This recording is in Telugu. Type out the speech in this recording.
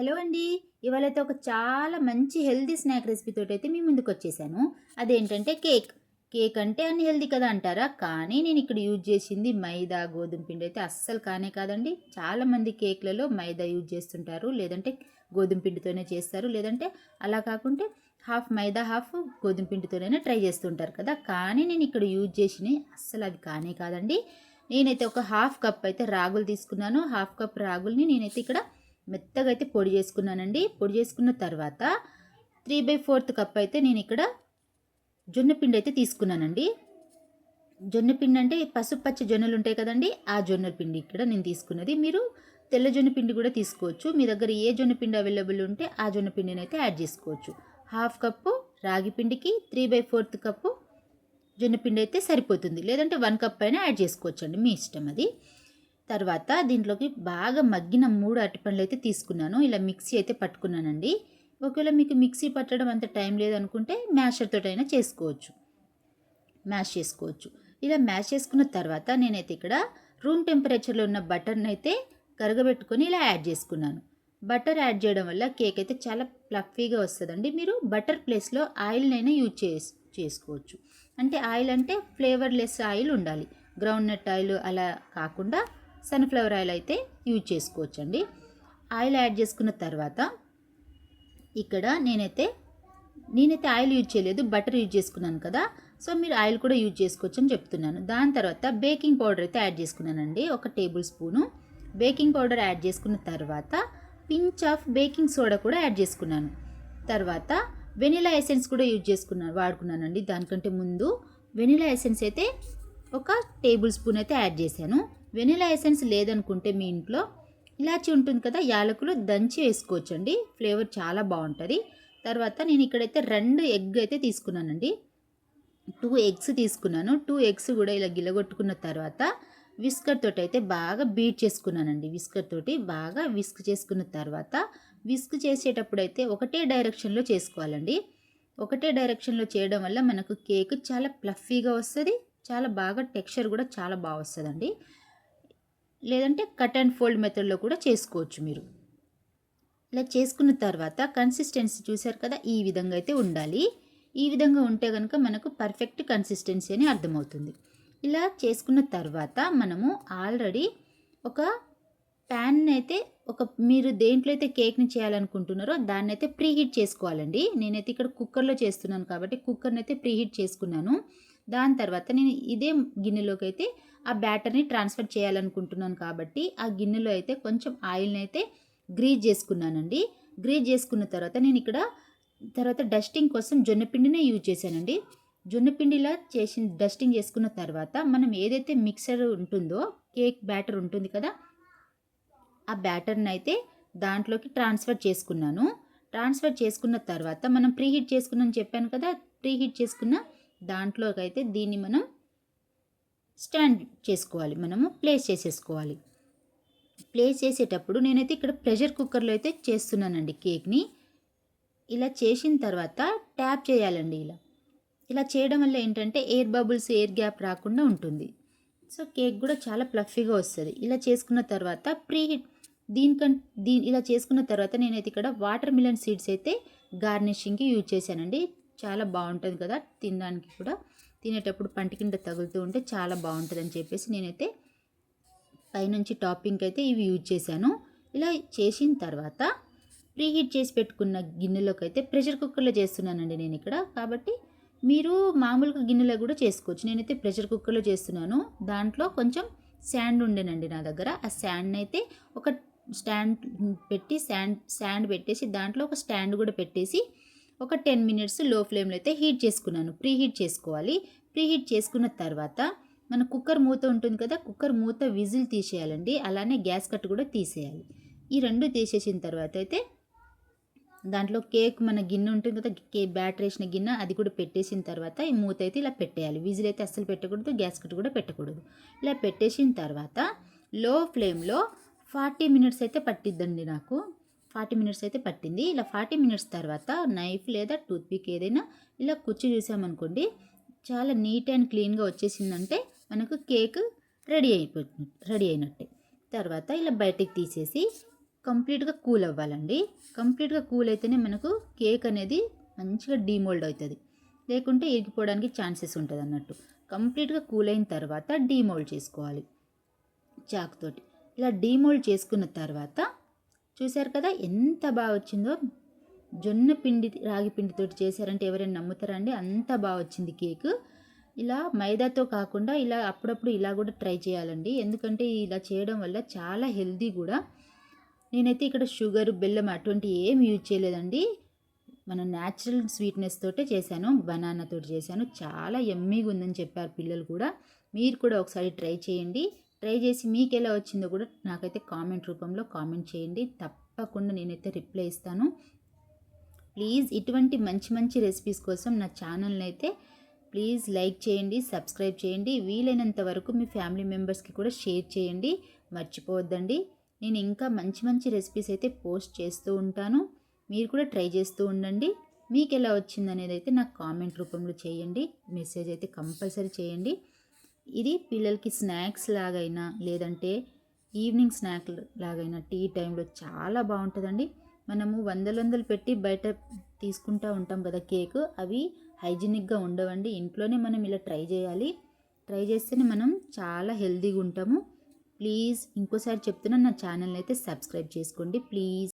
హలో అండి. ఇవాళైతే ఒక చాలా మంచి హెల్దీ స్నాక్ రెసిపీతో అయితే మీ ముందుకు వచ్చేసాను. అదేంటంటే కేక్. కేక్ అంటే అన్ని హెల్దీ కదా అంటారా? కానీ నేను ఇక్కడ యూజ్ చేసింది మైదా గోధుమ పిండి అయితే అస్సలు కానే కాదండి. చాలామంది కేక్లలో మైదా యూజ్ చేస్తుంటారు. లేదంటే గోధుమ పిండితోనే చేస్తారు. లేదంటే అలా కాకుంటే హాఫ్ మైదా హాఫ్ గోధుమ పిండితోనే ట్రై చేస్తుంటారు కదా? కానీ నేను ఇక్కడ యూజ్ చేసినవి అస్సలు అవి కానే కాదండి. నేనైతే ఒక హాఫ్ కప్ అయితే రాగులు తీసుకున్నాను. హాఫ్ కప్ రాగుల్ని నేనైతే ఇక్కడ మెత్తగా అయితే పొడి చేసుకున్నానండి. పొడి చేసుకున్న తర్వాత త్రీ బై ఫోర్త్ కప్ అయితే నేను ఇక్కడ జొన్న పిండి అయితే తీసుకున్నానండి. జొన్న పిండి అంటే పసుపు పచ్చ జొన్నలు ఉంటాయి కదండి ఆ జొన్న పిండి ఇక్కడ నేను తీసుకున్నది. మీరు తెల్ల జొన్న పిండి కూడా తీసుకోవచ్చు. మీ దగ్గర ఏ జొన్న పిండి అవైలబుల్ ఉంటే ఆ జొన్న పిండిని అయితే యాడ్ చేసుకోవచ్చు. హాఫ్ కప్పు రాగి పిండికి త్రీ బై ఫోర్త్ కప్పు జొన్న పిండి అయితే సరిపోతుంది. లేదంటే వన్ కప్ అయినా యాడ్ చేసుకోవచ్చు అండి మీ ఇష్టం అది. తర్వాత దీంట్లోకి బాగా మగ్గిన మూడు అరటిపండ్లు అయితే తీసుకున్నాను. ఇలా మిక్సీ అయితే పట్టుకున్నానండి. ఒకవేళ మీకు మిక్సీ పట్టడం అంత టైం లేదనుకుంటే మ్యాషర్తో అయినా చేసుకోవచ్చు. మ్యాష్ చేసుకోవచ్చు. ఇలా మ్యాష్ చేసుకున్న తర్వాత నేనైతే ఇక్కడ రూమ్ టెంపరేచర్లో ఉన్న బటర్ని అయితే కరగబెట్టుకొని ఇలా యాడ్ చేసుకున్నాను. బటర్ యాడ్ చేయడం వల్ల కేక్ అయితే చాలా ప్లఫీగా వస్తుందండి. మీరు బటర్ ప్లేస్లో ఆయిల్నైనా యూజ్ చే చేసుకోవచ్చు. అంటే ఆయిల్ అంటే ఫ్లేవర్లెస్ ఆయిల్ ఉండాలి. గ్రౌండ్ నట్ ఆయిల్ అలా కాకుండా సన్ఫ్లవర్ ఆయిల్ అయితే యూజ్ చేసుకోవచ్చండి. ఆయిల్ యాడ్ చేసుకున్న తర్వాత ఇక్కడ నేనైతే నేనైతే ఆయిల్ యూజ్ చేయలేదు బటర్ యూజ్ చేసుకున్నాను కదా. సో మీరు ఆయిల్ కూడా యూజ్ చేసుకోవచ్చు అని చెప్తున్నాను. దాని తర్వాత బేకింగ్ పౌడర్ అయితే యాడ్ చేసుకున్నానండి ఒక tablespoon. Baking powder add చేసుకున్న తర్వాత పించ్ ఆఫ్ బేకింగ్ సోడా కూడా యాడ్ చేసుకున్నాను. తర్వాత వెనిలా ఎసెన్స్ కూడా యూజ్ చేసుకున్నాను వాడుకున్నానండి. దానికంటే ముందు వెనిలా ఎసెన్స్ అయితే ఒక టేబుల్ స్పూన్ అయితే యాడ్ చేశాను. వెనిలా ఎసెన్స్ లేదనుకుంటే మీ ఇంట్లో ఇలాచి ఉంటుంది కదా యాలకులు దంచి వేసుకోవచ్చండి. ఫ్లేవర్ చాలా బాగుంటుంది. తర్వాత నేను ఇక్కడైతే రెండు ఎగ్ అయితే తీసుకున్నానండి. టూ ఎగ్స్ తీసుకున్నాను. టూ ఎగ్స్ కూడా ఇలా గిలగొట్టుకున్న తర్వాత విస్కర్ తోటి అయితే బాగా బీట్ చేసుకున్నానండి. విస్కర్ తోటి బాగా విస్క్ చేసుకున్న తర్వాత విస్క్ చేసేటప్పుడు అయితే ఒకటే డైరెక్షన్లో చేసుకోవాలండి. ఒకటే డైరెక్షన్లో చేయడం వల్ల మనకు కేక్ చాలా ప్లఫీగా వస్తుంది చాలా బాగా టెక్స్చర్ కూడా చాలా బాగా వస్తుందండి. లేదంటే కట్ అండ్ ఫోల్డ్ మెథడ్లో కూడా చేసుకోవచ్చు మీరు. ఇలా చేసుకున్న తర్వాత కన్సిస్టెన్సీ చూశారు కదా ఈ విధంగా అయితే ఉండాలి. ఈ విధంగా ఉంటే కనుక మనకు పర్ఫెక్ట్ కన్సిస్టెన్సీ అని అర్థమవుతుంది. ఇలా చేసుకున్న తర్వాత మనము ఆల్రెడీ ఒక ప్యాన్ అయితే ఒక మీరు దేంట్లో అయితే కేక్ని చేయాలనుకుంటున్నారో దాన్ని అయితే ప్రీహీట్ చేసుకోవాలండి. నేనైతే ఇక్కడ కుక్కర్లో చేస్తున్నాను కాబట్టి కుక్కర్ని అయితే ప్రీహీట్ చేసుకున్నాను. దాని తర్వాత నేను ఇదే గిన్నెలోకి అయితే ఆ బ్యాటర్ని ట్రాన్స్ఫర్ చేయాలనుకుంటున్నాను కాబట్టి ఆ గిన్నెలో అయితే కొంచెం ఆయిల్ని అయితే గ్రీజ్ చేసుకున్నానండి. గ్రీజ్ చేసుకున్న తర్వాత నేను ఇక్కడ తర్వాత డస్టింగ్ కోసం జొన్నపిండినే యూజ్ చేశానండి. జొన్నపిండిలా చేసిన డస్టింగ్ చేసుకున్న తర్వాత మనం ఏదైతే మిక్సర్ ఉంటుందో కేక్ బ్యాటర్ ఉంటుంది కదా ఆ బ్యాటర్ని అయితే దాంట్లోకి ట్రాన్స్ఫర్ చేసుకున్నాను. ట్రాన్స్ఫర్ చేసుకున్న తర్వాత మనం ప్రీహీట్ చేసుకున్నాను చెప్పాను కదా ప్రీహీట్ చేసుకున్న దాంట్లోకి అయితే దీన్ని మనం స్టాండ్ చేసుకోవాలి మనము ప్లేస్ చేసేసుకోవాలి. ప్లేస్ చేసేటప్పుడు నేనైతే ఇక్కడ ప్రెషర్ కుక్కర్లో అయితే చేస్తున్నానండి కేక్ని. ఇలా చేసిన తర్వాత ట్యాప్ చేయాలండి ఇలా. ఇలా చేయడం వల్ల ఏంటంటే ఎయిర్ బబుల్స్ ఎయిర్ గ్యాప్ రాకుండా ఉంటుంది. సో కేక్ కూడా చాలా ప్లఫీగా వస్తుంది. ఇలా చేసుకున్న తర్వాత ప్రీ హీట్ దీనికం దీని ఇలా చేసుకున్న తర్వాత నేనైతే ఇక్కడ వాటర్ మిలన్ సీడ్స్ అయితే గార్నిషింగ్కి యూజ్ చేశానండి. చాలా బాగుంటుంది కదా తినడానికి కూడా. తినేటప్పుడు పంటి కింద తగులుతూ ఉంటే చాలా బాగుంటుంది అని చెప్పేసి నేనైతే పైనుంచి టాపింగ్ అయితే ఇవి యూజ్ చేశాను. ఇలా చేసిన తర్వాత ప్రీహీట్ చేసి పెట్టుకున్న గిన్నెలోకి అయితే ప్రెషర్ కుక్కర్లో చేస్తున్నానండి నేను ఇక్కడ. కాబట్టి మీరు మామూలుగా గిన్నెలో కూడా చేసుకోవచ్చు. నేనైతే ప్రెషర్ కుక్కర్లో చేస్తున్నాను. దాంట్లో కొంచెం శాండ్ ఉండేనండి నా దగ్గర. ఆ శాండ్ అయితే ఒక స్టాండ్ పెట్టి శాండ్ శాండ్ పెట్టేసి దాంట్లో ఒక స్టాండ్ కూడా పెట్టేసి ఒక టెన్ మినిట్స్లో ఫ్లేమ్లో అయితే హీట్ చేసుకున్నాను. ప్రీ హీట్ చేసుకోవాలి. ప్రీ హీట్ చేసుకున్న తర్వాత మన కుక్కర్ మూత ఉంటుంది కదా కుక్కర్ మూత విజిల్ తీసేయాలండి. అలానే గ్యాస్ కట్ కూడా తీసేయాలి. ఈ రెండు తీసేసిన తర్వాత అయితే దాంట్లో కేక్ మన గిన్నె ఉంటుంది కదా కే బ్యాటర్ వేసిన గిన్నె అది కూడా పెట్టేసిన తర్వాత ఈ మూత అయితే ఇలా పెట్టేయాలి. విజిల్ అయితే అస్సలు పెట్టకూడదు గ్యాస్ కట్ కూడా పెట్టకూడదు. ఇలా పెట్టేసిన తర్వాత లో ఫ్లేమ్లో ఫార్టీ మినిట్స్ అయితే పట్టిద్దండి నాకు. ఫార్టీ మినిట్స్ అయితే పట్టింది. ఇలా ఫార్టీ మినిట్స్ తర్వాత నైఫ్ లేదా టూత్పిక్ ఏదైనా ఇలా కుచ్చి చూసామనుకోండి చాలా నీట్ అండ్ క్లీన్గా వచ్చేసిందంటే మనకు కేక్ రెడీ అయిపోతుంది రెడీ అయినట్టే. తర్వాత ఇలా బయటికి తీసేసి కంప్లీట్గా కూల్ అవ్వాలండి. కంప్లీట్గా కూల్ అయితేనే మనకు కేక్ అనేది మంచిగా డీమోల్డ్ అవుతుంది. లేకుంటే ఇరిగిపోవడానికి ఛాన్సెస్ ఉంటుంది అన్నట్టు. కంప్లీట్గా కూల్ అయిన తర్వాత డీమోల్డ్ చేసుకోవాలి. చాకుతోటి ఇలా డీమోల్డ్ చేసుకున్న తర్వాత చూశారు కదా ఎంత బాగా వచ్చిందో? జొన్న పిండి రాగి పిండితోటి చేశారంటే ఎవరైనా నమ్ముతారా అండి? అంత బాగా వచ్చింది కేక్. ఇలా మైదాతో కాకుండా ఇలా అప్పుడప్పుడు ఇలా కూడా ట్రై చేయాలండి. ఎందుకంటే ఇలా చేయడం వల్ల చాలా హెల్దీ కూడా. నేనైతే ఇక్కడ షుగర్ బెల్లం అటువంటి ఏం యూజ్ చేయలేదండి. మన న్యాచురల్ స్వీట్నెస్ తోటే చేశాను. బనానాతో చేశాను. చాలా ఎమ్మీగా ఉందని చెప్పారు పిల్లలు కూడా. మీరు కూడా ఒకసారి ట్రై చేయండి. ట్రై చేసి మీకు ఎలా వచ్చిందో కూడా నాకైతే కామెంట్ రూపంలో కామెంట్ చేయండి. తప్పకుండా నేనైతే రిప్లై ఇస్తాను. ప్లీజ్ ఇటువంటి మంచి మంచి రెసిపీస్ కోసం నా ఛానల్ని అయితే ప్లీజ్ లైక్ చేయండి సబ్స్క్రైబ్ చేయండి. వీలైనంత వరకు మీ ఫ్యామిలీ మెంబర్స్కి కూడా షేర్ చేయండి. మర్చిపోవద్దండి. నేను ఇంకా మంచి మంచి రెసిపీస్ అయితే పోస్ట్ చేస్తూ ఉంటాను. మీరు కూడా ట్రై చేస్తూ ఉండండి. మీకు ఎలా వచ్చింది అనేది అయితే నాకు కామెంట్ రూపంలో చేయండి. మెసేజ్ అయితే కంపల్సరీ చేయండి. ఇది పిల్లలకి స్నాక్స్ లాగైనా లేదంటే ఈవినింగ్ స్నాక్ లాగైనా టీ టైంలో చాలా బాగుంటుందండి. మనము వందలు వందలు పెట్టి బయట తీసుకుంటూ ఉంటాం కదా కేక్ అవి హైజీనిక్గా ఉండవండి. ఇంట్లోనే మనం ఇలా ట్రై చేయాలి. ట్రై చేస్తేనే మనం చాలా హెల్తీగా ఉంటాము. ప్లీజ్ ఇంకోసారి చెప్తున్నా నా ఛానల్ని అయితే సబ్స్క్రైబ్ చేసుకోండి. ప్లీజ్.